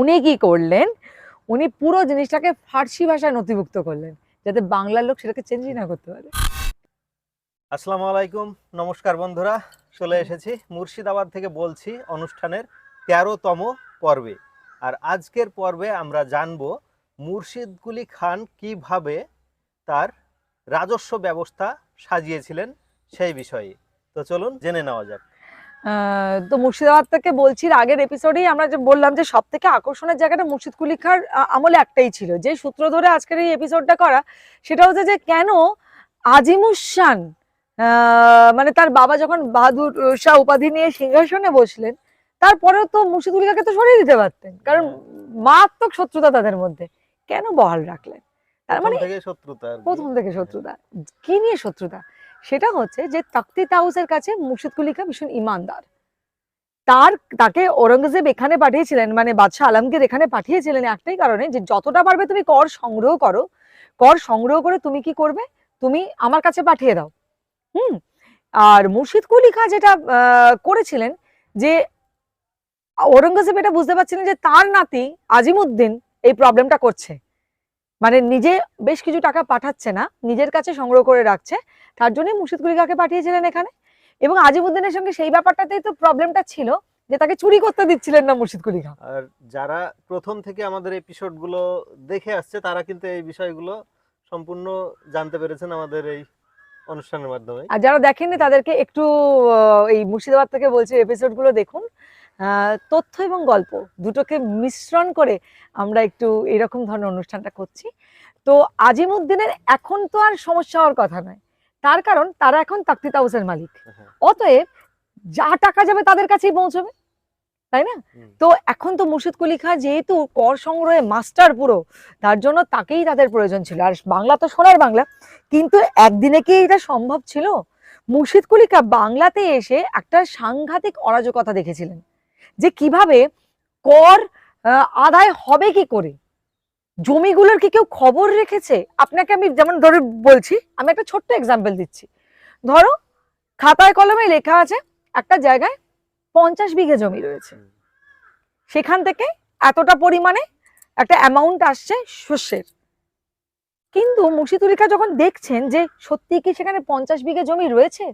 উনি কি করলেন? উনি পুরো জিনিসটাকে ফার্সি ভাষায় নথিভুক্ত করলেন, যাতে বাংলার লোক সেটাকে চেঞ্জই না করতে পারে। আসসালামু আলাইকুম, নমস্কার বন্ধুরা, চলে এসেছি মুর্শিদাবাদ থেকে বলছি অনুষ্ঠানের তেরোতম পর্বে। আর আজকের পর্বে আমরা জানব মুর্শিদকুলি খান কীভাবে তার রাজস্ব ব্যবস্থা সাজিয়েছিলেন সেই বিষয়ে। তো চলুন জেনে নেওয়া যাক। তো মুর্শিদাবাদ থেকে বলছি আগের এপিসোডেই আমরা যে বললাম যে সব থেকে আকর্ষণের জায়গাটা মুর্শিদ কুলি খাঁর আ- আমলে একটাই ছিল। যে সূত্র ধরে আজকের এই এপিসোডটা করা সেটা হচ্ছে যে কেন আজিমুসান মানে তার বাবা যখন বাহাদুর শাহ উপাধি নিয়ে সিংহাসনে বসলেন তারপরেও তো মুর্শিদ কুলি খাঁকে তো সরিয়ে দিতে পারতেন। কারণ মারাত্মক শত্রুতা তাদের মধ্যে। কেন বহাল রাখলেন? তার মানে শত্রুতা প্রথম থেকে শত্রুতা। কি নিয়ে শত্রুতা? সেটা হচ্ছে যে তাকতি তাউসের কাছে মুর্শিদ কুলি খাঁ ভীষণ ইমানদার। তার, তাকে ঔরঙ্গজেব এখানে পাঠিয়েছিলেন মানে বাদশাহ আলমগীর এখানে পাঠিয়েছিলেন একটাই কারণে যে যতটা পারবে তুমি কর সংগ্রহ করো, কর সংগ্রহ করে তুমি কি করবে? তুমি আমার কাছে পাঠিয়ে দাও। হুম? আর মুর্শিদ কুলি খাঁ যেটা করেছিলেন যে ঔরঙ্গজেব এটা বুঝতে পারছিলেন যে তার নাতি আজিমুদ্দিন এই প্রবলেমটা করছে। মানে নিজে বেশ কিছু টাকা পাঠাচ্ছে না নিজের কাছে সংগ্রহ করে রাখছে তার জন্যই মুর্শিদ কুলি খাঁকে পাঠিয়েছিলেন এখানে। এবং আজিমুদ্দিনের সঙ্গে সেই ব্যাপারটাতেই তো প্রবলেমটা ছিল যে তাকে চুরি করতে দিচ্ছিলেন না মুর্শিদ কুলি খাঁ আর যারা প্রথম থেকে আমাদের এপিসোডগুলো দেখে আসছে তারা কিন্তু এই বিষয়গুলো সম্পূর্ণ জানতে পেরেছেন আমাদের এই অনুষ্ঠানের মাধ্যমে। আর যারা দেখেননি তাদেরকে একটু এই মুর্শিদাবাদ থেকে বলছি এপিসোডগুলো দেখুন। আহ, তথ্য এবং গল্প দুটোকে মিশ্রণ করে আমরা একটু এরকম ধরনের অনুষ্ঠানটা করছি। তো আজিমুদ্দিনের এখন তো আর সমস্যা হওয়ার কথা নয়। তার কারণ তারা এখন তাকতি তাউসের মালিক। হ্যাঁ, অতএব যা টাকা যাবে তাদের কাছেই পৌঁছবে তাই না? তো এখন তো মুর্শিদ কুলি খাঁ যেহেতু কর সংগ্রহে মাস্টার পুরো তার জন্য তাকেই তাদের প্রয়োজন ছিল। আর বাংলা তো সোনার বাংলা কিন্তু একদিনে কি এটা সম্ভব ছিল? মুর্শিদ কুলি খাঁ বাংলাতে এসে একটা সাংঘাতিক অরাজকতা দেখেছিলেন। যে কীভাবে কর আদায় হবে কি করে? জমিগুলোর কি কেউ খবর রেখেছে? আপনাকে আমি যেমন ধরে বলছি আমি একটা ছোট্ট এক্সাম্পল দিচ্ছি। ধরো খাতায় কলমে লেখা আছে একটা জায়গায় পঞ্চাশ বিঘে জমি রয়েছে। সেখান থেকে এতটা পরিমাণে একটা অ্যামাউন্ট আসছে শস্যের। কিন্তু মুর্শিদুলিকা যখন দেখছেন যে সত্যি কি সেখানে পঞ্চাশ বিঘে জমি রয়েছে?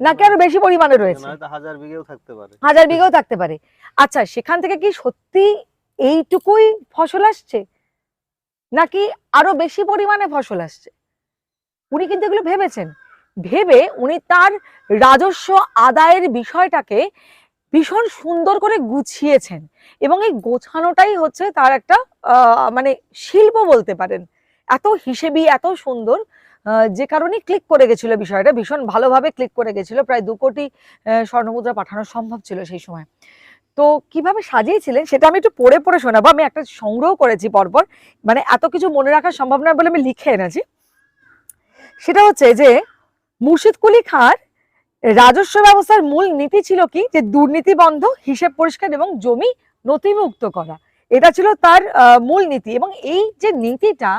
নাকি আরও বেশি পরিমাণে রয়েছে? হাজার বিঘেও থাকতে পারে। হাজার বিঘেও থাকতে পারে। আচ্ছা সেখান থেকে কি সত্যি এইটুকুই ফসল আসছে? নাকি আরও বেশি পরিমাণে ফসল আসছে? উনি কিন্তু এগুলো ভেবেছেন। ভেবে উনি তার রাজস্ব আদায়ের বিষয়টাকে ভীষণ সুন্দর করে গুছিয়েছেন এবং এই গোছানোটাই হচ্ছে তার একটা আহ, মানে শিল্প বলতে পারেন। এত হিসেবি এত সুন্দর যে কারণে ক্লিক করে গেছিল বিষয়টা, ভীষণ ভালোভাবে ক্লিক করে গেছিল। প্রায় দু কোটি স্বর্ণমুদ্রা পাঠানো সম্ভব ছিল সেই সময়। তো কীভাবে সাজিয়েছিলেন সেটা আমি একটু পড়ে পড়ে শোনাবো। আমি একটা সংগ্রহ করেছি পরপর মানে এত কিছু মনে রাখা সম্ভব নয় বলে আমি লিখে এনেছি। সেটা হচ্ছে যে, মুর্শিদ কুলি খাঁর রাজস্ব ব্যবস্থার মূল নীতি ছিল কি? যে দুর্নীতি বন্ধ, হিসেব পরিষ্কার এবং জমি নথিভুক্ত করা। এটা ছিল তার মূল নীতি এবং এই যে নীতিটা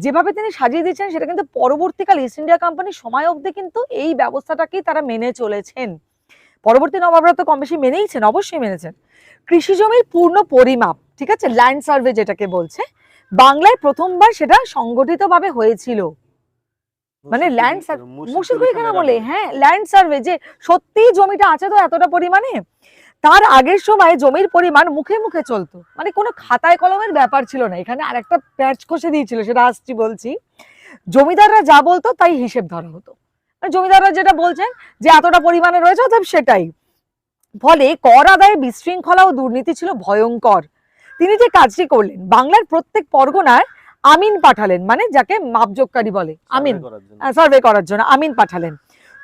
যেভাবে তিনি সাজিয়ে দিয়েছেন সেটা কিন্তু পরবর্তীকাল ইস্ট ইন্ডিয়া কোম্পানির সময় অবধি কিন্তু এই ব্যবস্থাটাকেই তারা মেনে চলেছেন। পরবর্তী নবাবরা তো কম বেশি মেনেইছেন অবশ্যই মেনেছেন। কৃষি জমির পূর্ণ পরিমাপ ঠিক আছে? ল্যান্ড সার্ভে যেটাকে বলছে বাংলায় প্রথমবার সেটা সংগঠিতভাবে হয়েছিল। মানে ল্যান্ড land কুলি- sar- মুর্শিদ মুর্শিদ কুলি কুলি খান খানের বলে হ্যাঁ ল্যান্ড সার্ভে যে সত্যি জমিটা আছে তো এতটা পরিমাণে? তার আগের সময় জমির পরিমাণ মুখে মুখে চলতো। মানে কোনো খাতায় কলমের ব্যাপার ছিল না। এখানে আরেকটা প্যাচ কষে দিয়েছিল সেটা আসছি বলছি। জমিদাররা যা বলতো তাই হিসেব ধরা হতো। মানে জমিদাররা যেটা বলছেন যে এতটা পরিমাণে রয়েছে অর্থাৎ সেটাই। ফলে কর আদায়ে বিশৃঙ্খলা ও দুর্নীতি ছিল ভয়ঙ্কর। তিনি যে কাজটি করলেন বাংলার প্রত্যেক পরগনায় আমিন পাঠালেন মানে যাকে মাপজোককারী বলে আমিন। সার্ভে করার জন্য আমিন পাঠালেন।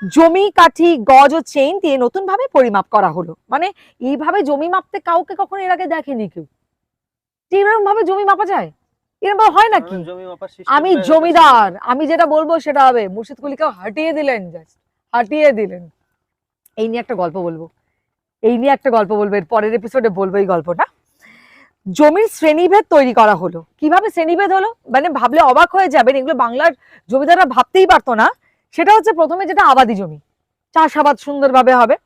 জমি কাঠি গজ ও চেইন দিয়ে নতুন ভাবে পরিমাপ করা হলো। মানে এইভাবে জমি মাপতে কাউকে কখনো এর আগে দেখেনি কেউ? এরকম ভাবে জমি মাপা যায়? এরকম হয় নাকি? আমি জমিদার আমি যেটা বলব সেটা হবে মুর্শিদ কুলিকে হাঁটিয়ে দিলেন জাস্ট হাঁটিয়ে দিলেন। এই নিয়ে একটা গল্প বলব। এই নিয়ে একটা গল্প বলব এর পরের এপিসোডে বলব এই গল্পটা। জমির শ্রেণীভেদ তৈরি করা হলো। কীভাবে শ্রেণীভেদ হলো? মানে ভাবলে অবাক হয়ে যাবেন এগুলো বাংলার জমিদাররা ভাবতেই পারতো না। সেটা হচ্ছে প্রথমে যেটা আবাদি জমি। চাষাবাদ সুন্দরভাবে হবে।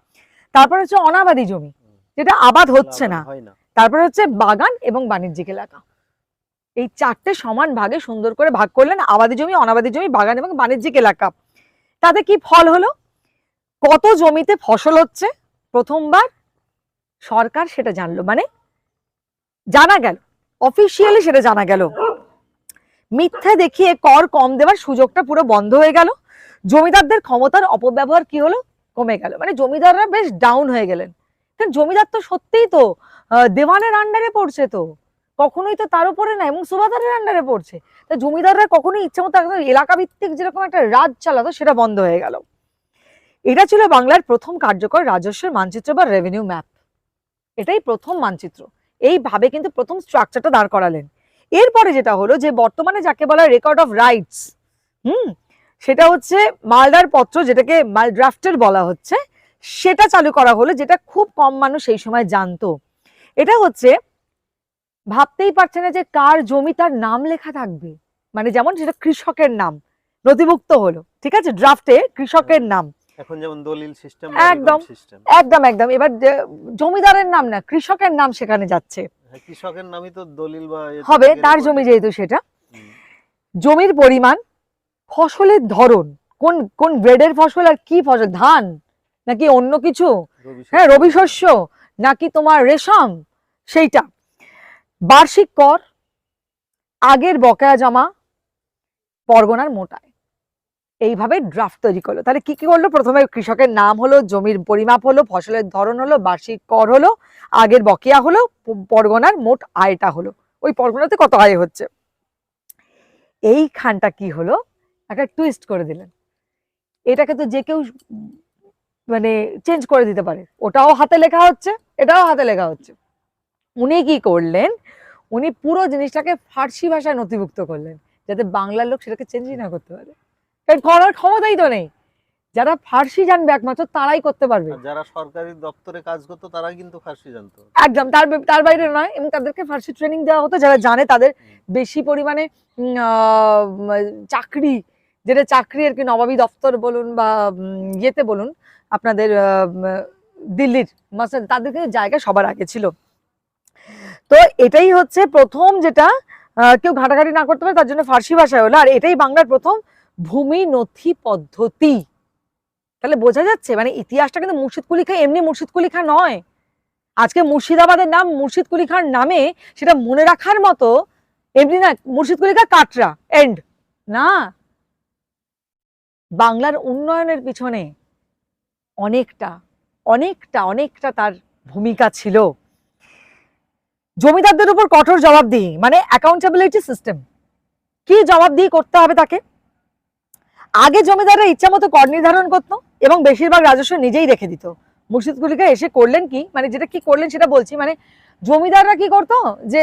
তারপর হচ্ছে অনাবাদি জমি। যেটা আবাদ হচ্ছে না। না। তারপরে হচ্ছে বাগান এবং বাণিজ্যিক এলাকা। এই চারটে সমান ভাগে সুন্দর করে ভাগ করলেন আবাদি জমি অনাবাদি জমি বাগান এবং বাণিজ্যিক এলাকা। তাতে কি ফল হলো? কত জমিতে ফসল হচ্ছে? প্রথমবার সরকার সেটা জানলো। মানে জানা গেল। অফিসিয়ালি সেটা জানা গেল। মিথ্যা দেখিয়ে কর কম দেওয়ার সুযোগটা পুরো বন্ধ হয়ে গেল। জমিদারদের ক্ষমতার অপব্যবহার কি হলো? কমে গেল। মানে জমিদাররা বেশ ডাউন হয়ে গেলেন। কারণ জমিদার তো সত্যিই তো দেওয়ানের আন্ডারে পড়ছে তো। কখনোই তো তার উপরে না, এবং সুবাদারের আন্ডারে পড়ছে। তা জমিদাররা কখনোই ইচ্ছে মতো একদম এলাকা ভিত্তিক যেরকম একটা রাজ চালাতো, সেটা বন্ধ হয়ে গেল। এটা ছিল বাংলার প্রথম কার্যকর রাজস্বের মানচিত্র বা রেভিনিউ ম্যাপ এটাই প্রথম মানচিত্র। এইভাবে কিন্তু প্রথম স্ট্রাকচারটা দাঁড় করালেন। এরপরে যেটা হলো যে বর্তমানে যাকে বলা রেকর্ড অফ রাইটস হুম? সেটা হচ্ছে মালদার পত্র যেটাকে মাল ড্রাফটের বলা হচ্ছে সেটা চালু করা হলো যেটা খুব কম মানুষ সেই সময় জানতো। এটা হচ্ছে ভাবতেই পারছে না যে কার জমি তার নাম লেখা থাকবে। মানে যেমন সেটা কৃষকের নাম নথিভুক্ত হলো ঠিক আছে? ড্রাফটে কৃষকের নাম। এখন যেমন দলিল সিস্টেম একদম। একদম একদম। এবার জমিদারের নাম না কৃষকের নাম সেখানে যাচ্ছে। কৃষকের নামই তো দলিল বা হবে তার জমি যেহেতু সেটা। জমির পরিমাণ ফসলের ধরন। কোন কোন গ্রেডের ফসল আর কি ফসল? ধান? নাকি অন্য কিছু? হ্যাঁ রবি শস্য। নাকি তোমার রেশম? সেইটা। বার্ষিক কর আগের বকেয়া জমা পরগনার মোটায়। এইভাবে ড্রাফট তৈরি করল। তাহলে কি কি করল? প্রথমে কৃষকের নাম হলো জমির পরিমাপ হলো ফসলের ধরন হলো বার্ষিক কর হলো আগের বকেয়া হলো পরগনার মোট আয়টা হলো। ওই পরগনাতে কত আয় হচ্ছে? এইখানটা কি হলো? একটা টুইস্ট করে দিলেন। এটাকে তো যে কেউ মানে চেঞ্জ করে দিতে পারে। ওটাও হাতে লেখা হচ্ছে এটাও হাতে লেখা হচ্ছে। উনি কি করলেন? উনি পুরো জিনিসটাকে ফার্সি ভাষায় নথিভুক্ত করলেন যাতে বাংলার লোক সেটাকে চেঞ্জই না করতে পারে। কারণ করার ক্ষমতাই তো নেই। যারা ফার্সি জানবে একমাত্র তারাই করতে পারবে। যারা সরকারি দপ্তরে কাজ করতো তারা কিন্তু ফার্সি জানতো। একদম তার তার বাইরে নয় এবং তাদেরকে ফার্সি ট্রেনিং দেওয়া হতো। যারা জানে তাদের বেশি পরিমাণে চাকরি যেটা চাকরি আর কি নবাবী দপ্তর বলুন বা ইয়েতে বলুন, আপনাদের দিল্লির মাস্টার তাদের জায়গা সবার আগে ছিল। তো এটাই হচ্ছে প্রথম যেটা কেউ ঘাটাঘাটি না করতে পারে, তার জন্য ফার্সি ভাষায় হলো। আর এটাই বাংলার প্রথম ভূমি নথি পদ্ধতি। তাহলে বোঝা যাচ্ছে মানে ইতিহাসটা কিন্তু মুর্শিদ কুলি খা, এমনি মুর্শিদ কুলি খা নয়। আজকে মুর্শিদাবাদের নাম মুর্শিদ কুলি খান নামে সেটা মনে রাখার মতো, এমনি না, মুর্শিদ কুলি খা কাটরা এন্ড না বাংলার উন্নয়নের পিছনে অনেকটা অনেকটা অনেকটা তার ভূমিকা ছিল। জমিদারদের উপর কঠোর জবাবদিহি মানে অ্যাকাউন্টেবিলিটি সিস্টেম কি জবাবদিহি করতে হবে তাকে? আগে জমিদাররা ইচ্ছা মতো কর নির্ধারণ করতো এবং বেশিরভাগ রাজস্ব নিজেই রেখে দিত। মুর্শিদ কুলিকা এসে করলেন কি? মানে যেটা কি করলেন সেটা বলছি। মানে জমিদাররা কি করতো? যে,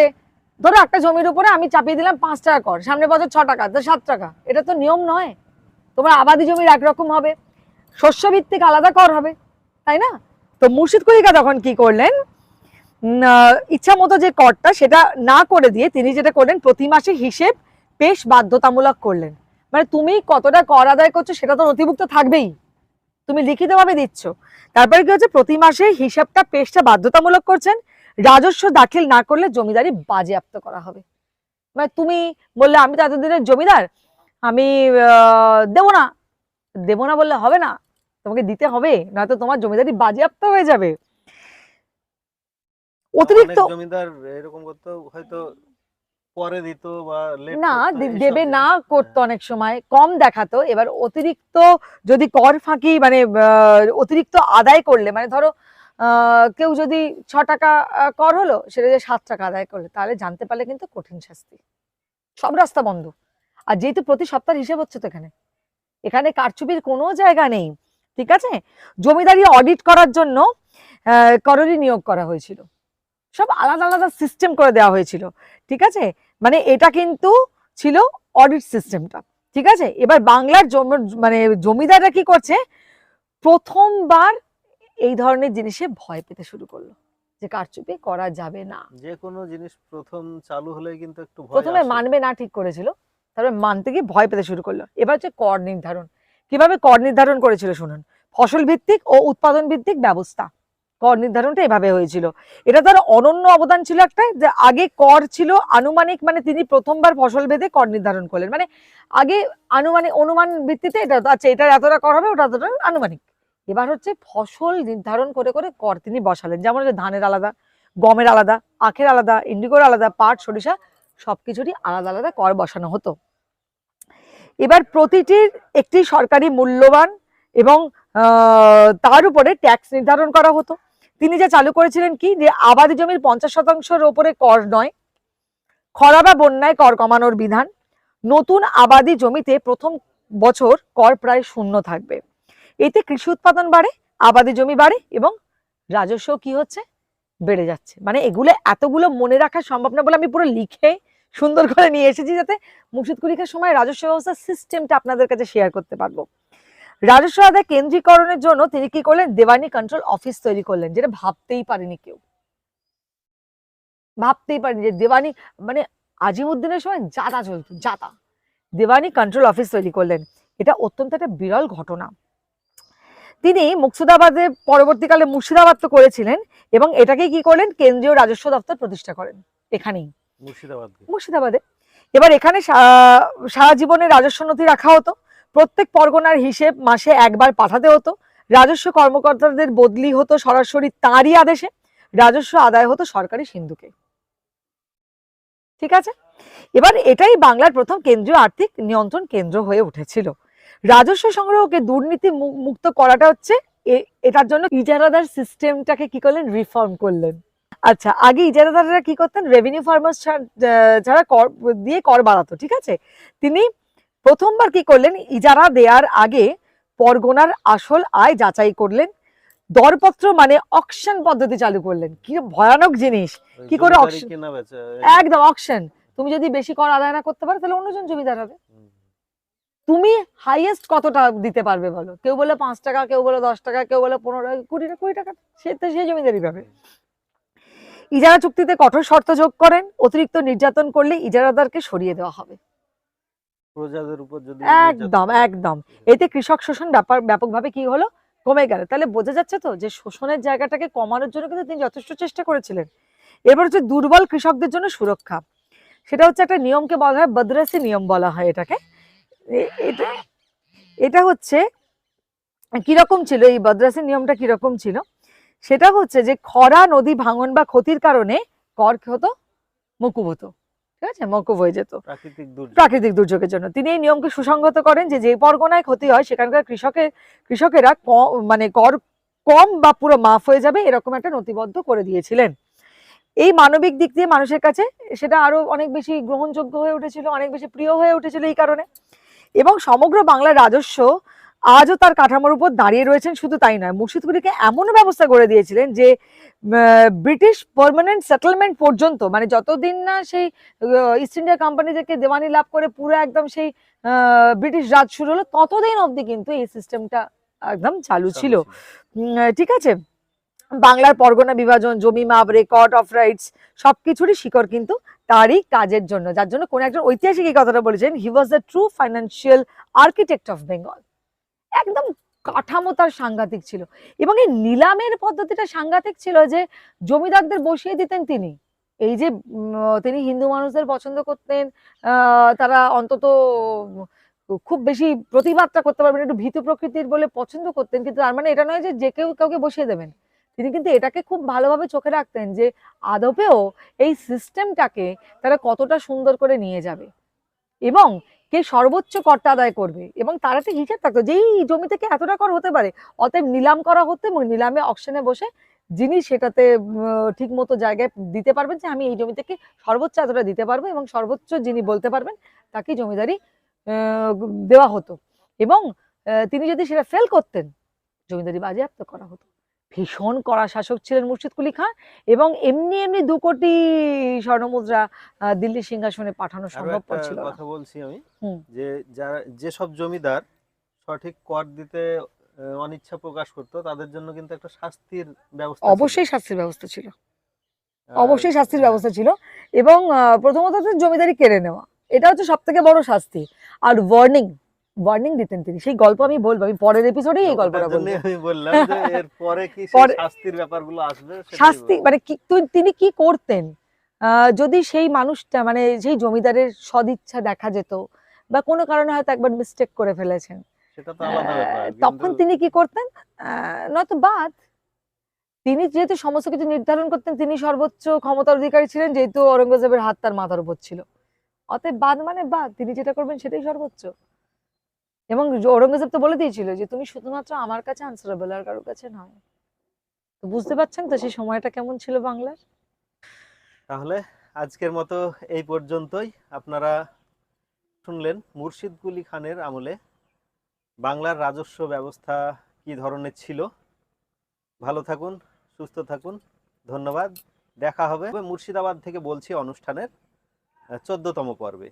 ধরো একটা জমির উপরে আমি চাপিয়ে দিলাম পাঁচ টাকা কর, সামনে বছর ছ টাকা সাত টাকা। এটা তো নিয়ম নয়। তোমার আবাদি জমির একরকম হবে। শস্য ভিত্তিক আলাদা কর হবে, তাই না? তো মুর্শিদ কলিকা তখন কি করলেন? ইচ্ছা মতো যে করটা সেটা না করে দিয়ে তিনি যেটা করলেন, প্রতি মাসে হিসেব বেশ বাধ্যতামূলক করলেন। মানে তুমি কতটা কর আদায় করছ সেটা তো নথিভুক্ত থাকবেই। তুমি লিখিতভাবে দিচ্ছ। তারপরে কি হচ্ছে প্রতি মাসে হিসাবটা পেশটা বাধ্যতামূলক করছেন। রাজস্ব দাখিল না করলে জমিদারি বাজেয়াপ্ত করা হবে। মানে তুমি বললে, আমি তো এতদিনের জমিদার। আমি দেবো না। দেবো না বললে হবে না। তোমাকে দিতে হবে নয়তো তোমার জমিদারি বাজেয়াপ্ত হয়ে যাবে। অতিরিক্ত জমিদার এরকম করতো হয়তো পরে দিত বা না দেবে না করতো অনেক সময় কম দেখাতো। এবার অতিরিক্ত যদি কর ফাঁকি মানে অতিরিক্ত আদায় করলে মানে ধরো আহ, কেউ যদি ছ টাকা কর হলো সেটা যে সাত টাকা আদায় করলে তাহলে জানতে পারলে কিন্তু কঠিন শাস্তি। সব রাস্তা বন্ধ। আর যেহেতু প্রতি সপ্তাহের হিসেব হচ্ছে তো এখানে। এখানে কারচুপির কোনো জায়গা নেই ঠিক আছে? জমিদারি অডিট করার জন্য কররি নিয়োগ করা হয়েছিল। সব আলাদা আলাদা সিস্টেম করে দেওয়া হয়েছিল ঠিক আছে? মানে এটা কিন্তু ছিল অডিট সিস্টেমটা ঠিক আছে? এবার বাংলার জম- মানে জমিদাররা কি করছে? প্রথমবার এই ধরনের জিনিসে ভয় পেতে শুরু করল যে কারচুপি করা যাবে না। যে কোনো জিনিস প্রথম চালু হলে কিন্তু একটু প্রথমে মানবে না ঠিক করেছিল তারপরে মানতে গিয়ে ভয় পেতে শুরু করল। এবার হচ্ছে কর নির্ধারণ। কীভাবে কর নির্ধারণ করেছিল শুনুন? ফসল ভিত্তিক ও উৎপাদন ভিত্তিক ব্যবস্থা। কর নির্ধারণটা এভাবে হয়েছিল। এটা তার অনন্য অবদান ছিল একটা, যে আগে কর ছিল আনুমানিক মানে তিনি প্রথমবার ফসল ভেদে কর নির্ধারণ করলেন। মানে আগে আনুমানিক, অনুমান ভিত্তিতে এটা আচ্ছা এটা এতটা কর হবে, ওটা এতটা আনুমানিক। এবার হচ্ছে ফসল নির্ধারণ করে করে কর তিনি বসালেন। যেমন হচ্ছে ধানের আলাদা, গমের আলাদা, আখের আলাদা, ইন্ডিগোর আলাদা, পাট, সরিষা, সবকিছুরই আলাদা আলাদা কর বসানো হতো। এবার প্রতিটির একটি সরকারি মূল্যবান এবং তার উপরে ট্যাক্স নির্ধারণ করা হতো। তিনি যা চালু করেছিলেন কি? যে আবাদি জমির পঞ্চাশ শতাংশের ওপরে কর নয়, খরা বা বন্যায় কর কমানোর বিধান। নতুন আবাদি জমিতে প্রথম বছর কর প্রায় শূন্য থাকবে। এতে কৃষি উৎপাদন বাড়ে, আবাদি জমি বাড়ে এবং রাজস্ব কি হচ্ছে? বেড়ে যাচ্ছে। মানে এগুলো এতগুলো মনে রাখা সম্ভব না বলে আমি পুরো লিখে সুন্দর করে নিয়ে এসেছি যাতে মুর্শিদ কুলিকের সময় রাজস্ব ব্যবস্থার সিস্টেমটা আপনাদের কাছে শেয়ার করতে পারব। রাজস্ব আদায় কেন্দ্রীকরণের জন্য তিনি কি করলেন? দেওয়ানি কন্ট্রোল অফিস তৈরি করলেন, যেটা ভাবতেই পারেনি কেউ। ভাবতেই পারেনি যে দেওয়ানি মানে আজিমুদ্দিনের সময় জাতা চলতো জাতা দেওয়ানি কন্ট্রোল অফিস তৈরি করলেন। এটা অত্যন্ত একটা বিরল ঘটনা। তিনি মুর্শিদাবাদে পরবর্তীকালে মুর্শিদাবাদ তো করেছিলেন এবং এটাকে কি করলেন? কেন্দ্রীয় রাজস্ব দপ্তর প্রতিষ্ঠা করেন, এখানেই। মুর্শিদাবাদ। এবার এখানে সারা জীবনের রাজস্ব নথি রাখা হতো। প্রত্যেক পরগনার হিসেব মাসে একবার পাঠাতে হতো। রাজস্ব কর্মকর্তাদের বদলি হতো সরাসরি তাঁরই আদেশে। রাজস্ব আদায় হতো সরকারি সিন্ধুকে। ঠিক আছে? এবার এটাই বাংলার প্রথম কেন্দ্রীয় আর্থিক নিয়ন্ত্রণ কেন্দ্র হয়ে উঠেছিল। রাজস্ব সংগ্রহকে দুর্নীতি মুক্ত করাটা হচ্ছে এটার জন্য ইজারাদার সিস্টেমটাকে কি করলেন? রিফর্ম করলেন। আচ্ছা আগে ইজারাদাররা কি করতেন? রেভিনিউ ফার্মার্স যারা কর দিয়ে কর বাড়াতো ঠিক আছে? তিনি প্রথমবার কি করলেন? ইজারা দেওয়ার আগে পরগনার আসল আয় যাচাই করলেন। দরপত্র মানে অকশন পদ্ধতি চালু করলেন। কি ভয়ানক জিনিস। কি করে বেচা একদম অকশন তুমি যদি বেশি কর আদায় না করতে পারো তাহলে অন্যজন জমিদার হবে। তুমি হাইয়েস্ট কতটা দিতে পারবে বলো? কেউ বলে পাঁচ টাকা কেউ বলে দশ টাকা কেউ বলে পনেরো টাকা কুড়ি টাকা কুড়ি টাকা সে তো সে জমিদারি পাবে। ইজারা চুক্তিতে কঠোর শর্ত যোগ করেন অতিরিক্ত নির্যাতন করলে ইজারাদারকে সরিয়ে দেওয়া হবে। প্রজাদের উপর যদি একদম একদম। এতে কৃষক শোষণ ব্যাপার ব্যাপকভাবে কি হলো? কমে গেল। তাহলে বোঝা যাচ্ছে তো যে শোষণের জায়গাটাকে কমানোর জন্য কিন্তু তিনি যথেষ্ট চেষ্টা করেছিলেন। এবার হচ্ছে দুর্বল কৃষকদের জন্য সুরক্ষা। সেটা হচ্ছে একটা নিয়মকে বলা হয় বদরাসি নিয়ম বলা হয় এটাকে। এটা এটা হচ্ছে কীরকম ছিল? এই বদরাসি নিয়মটা কীরকম ছিল? সেটা হচ্ছে যে খরা নদী ভাঙন বা ক্ষতির কারণে কর হতো? মকুব হতো। ঠিক আছে? মকুব হয়ে যেত। প্রাকৃতিক দুর্যোগের জন্য। তিনি এই নিয়মকে সুসংগত করেন যে যে পরগনায় ক্ষতি হয় সেখানকার কৃষকের কৃষকেরা মানে কর কম বা পুরো মাফ হয়ে যাবে এরকম একটা নথিবদ্ধ করে দিয়েছিলেন। এই মানবিক দিক দিয়ে মানুষের কাছে সেটা আরও অনেক বেশি গ্রহণযোগ্য হয়ে উঠেছিল অনেক বেশি প্রিয় হয়ে উঠেছিল এই কারণে। এবং সমগ্র বাংলার রাজস্ব আজও তার কাঠামোর উপর দাঁড়িয়ে রয়েছেন শুধু তাই নয় মুর্শিদপুরীকে এমন ব্যবস্থা করে দিয়েছিলেন যে ব্রিটিশ পারমানেন্ট সেটেলমেন্ট পর্যন্ত মানে যতদিন না সেই ইস্ট ইন্ডিয়া কোম্পানি থেকে দেওয়ানি লাভ করে পুরো একদম সেই ব্রিটিশ রাজ শুরু হলো ততদিন অবধি কিন্তু এই সিস্টেমটা একদম চালু ছিল। ঠিক আছে? বাংলার পরগনা বিভাজন জমি মাপ রেকর্ড অফ রাইটস সবকিছুরই শিকড় কিন্তু তারই কাজের জন্য যার জন্য কোন একজন ঐতিহাসিক এই কথাটা বলেছেন he was the true financial architect of Bengal একদম কাঠামো তার সাংঘাতিক ছিল। এবং এই নিলামের পদ্ধতিটা সাংঘাতিক ছিল যে জমিদারদের বসিয়ে দিতেন তিনি। এই যে তিনি হিন্দু মানুষদের পছন্দ করতেন তারা অন্তত খুব বেশি প্রতিবাদটা করতে পারবেন, একটু ভীতু প্রকৃতির বলে পছন্দ করতেন। কিন্তু তার মানে এটা নয় যে যে কেউ কাউকে বসিয়ে দেবেন। তিনি কিন্তু এটাকে খুব ভালোভাবে চোখে রাখতেন যে আদপেও এই সিস্টেমটাকে তারা কতটা সুন্দর করে নিয়ে যাবে। এবং কে সর্বোচ্চ করটা আদায় করবে এবং তার একটা হিসাব থাকতো। যে এই জমি থেকে এতটা কর হতে পারে, অতএব নিলাম করা হতো এবং নিলামে অকশনে বসে যিনি সেটাতে ঠিক মতো জায়গায় দিতে পারবেন যে আমি এই জমি থেকে সর্বোচ্চ এতটা দিতে পারব এবং সর্বোচ্চ যিনি বলতে পারবেন তাকে জমিদারি দেওয়া হতো। এবং তিনি যদি সেটা ফেল করতেন, জমিদারি বাজেয়াপ্ত করা হতো। ভীষণ কড়া শাসক ছিলেন মুর্শিদ কুলি খান এবং এমনি এমনি দু কোটি স্বর্ণমুদ্রা দিল্লি সিংহাসনে পাঠানো সম্ভব ছিল কথা বলছি আমি যে যারা যেসব জমিদার সঠিক কর দিতে অনিচ্ছা প্রকাশ করতো তাদের জন্য কিন্তু একটা শাস্তির ব্যবস্থা অবশ্যই শাস্তির ব্যবস্থা ছিল। অবশ্যই শাস্তির ব্যবস্থা ছিল এবং প্রথমত হচ্ছে জমিদারি কেড়ে নেওয়া। এটা হচ্ছে সব থেকে বড় শাস্তি। আর ওয়ার্নিং ওয়ার্নিং দিতেন তিনি। সেই গল্প আমি বলব আমি পরের এপিসোডে এই গল্পটা বলব। আমি বললাম যে এর পরে কি শাস্তির ব্যাপারগুলো আসবে শাস্তি মানে কি তিনি কি করতেন? যদি সেই মানুষটা মানে সেই জমিদারের সদিচ্ছা দেখা যেত বা কোনো কারণে হয়তো একবার মিস্টেক করে ফেলেছেন। তখন তিনি কি করতেন? আহ, নয়তো বাদ। তিনি যেহেতু সমস্ত কিছু নির্ধারণ করতেন তিনি সর্বোচ্চ ক্ষমতার অধিকারী ছিলেন যেহেতু ঔরঙ্গজেবের হাত তার মাথার উপর ছিল। অতএব বাদ মানে বাদ তিনি যেটা করবেন সেটাই সর্বোচ্চ। এবং ঔরঙ্গজেব তো বলে দিয়েছিল যে, তুমি শুধুমাত্র আমার কাছে আনসারেবল আর কারোর কাছে নয়। তো বুঝতে পারছেন তো সেই সময়টা কেমন ছিল বাংলার? তাহলে আজকের মতো এই পর্যন্তই। আপনারা শুনলেন মুর্শিদ কুলি খানের আমলে বাংলার রাজস্ব ব্যবস্থা কি ধরনের ছিল। ভালো থাকুন, সুস্থ থাকুন, ধন্যবাদ। দেখা হবে। মুর্শিদাবাদ থেকে বলছি অনুষ্ঠানের চোদ্দতম পর্বে।